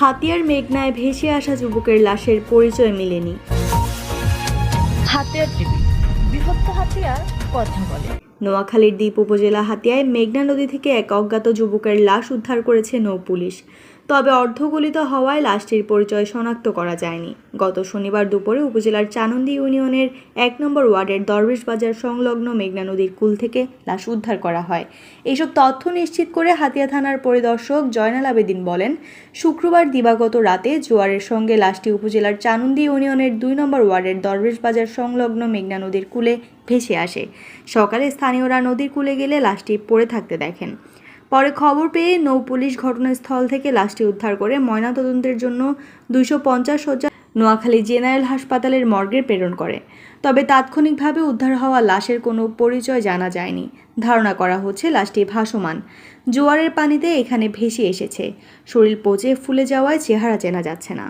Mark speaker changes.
Speaker 1: হাতিয়ার মেঘনায় ভেসে আসা যুবকের লাশের পরিচয় মিলেনি।
Speaker 2: হাতিয়ার টিভি বৃহত্ত হাতিয়ার কথা বলে।
Speaker 1: নোয়াখালীর দ্বীপ উপজেলা হাতিয়ায় মেঘনা নদী থেকে এক অজ্ঞাত যুবকের লাশ উদ্ধার করেছে নৌ পুলিশ। তবে অর্ধগলিত হওয়ায় লাশটির পরিচয় শনাক্ত করা যায়নি। গত শনিবার দুপুরে উপজেলার চানন্দি ইউনিয়নের এক নম্বর ওয়ার্ডের দরবেশ বাজার সংলগ্ন মেঘনা নদীর কুল থেকে লাশ উদ্ধার করা হয়। এইসব তথ্য নিশ্চিত করে হাতিয়া থানার পরিদর্শক জয়নাল আবেদিন বলেন, শুক্রবার দিবাগত রাতে জোয়ারের সঙ্গে লাশটি উপজেলার চানন্দি ইউনিয়নের দুই নম্বর ওয়ার্ডের দরবেশ বাজার সংলগ্ন মেঘনা নদীর কূলে ভেসে আসে। সকালে স্থানীয়রা নদীর কূলে গেলে লাশটি পড়ে থাকতে দেখেন। পরে খবর পেয়ে নৌ পুলিশ ঘটনাস্থল থেকে লাশটি উদ্ধার করে ময়নাতদন্তের জন্য দুইশো পঞ্চাশ শয্যা নোয়াখালী জেনারেল হাসপাতালের মর্গে প্রেরণ করে। তবে তাৎক্ষণিকভাবে উদ্ধার হওয়া লাশের কোনো পরিচয় জানা যায়নি। ধারণা করা হচ্ছে লাশটি ভাসমান। জোয়ারের পানিতে এখানে ভেসে এসেছে। শরীর পচে, ফুলে যাওয়ায় চেহারা চেনা যাচ্ছে না।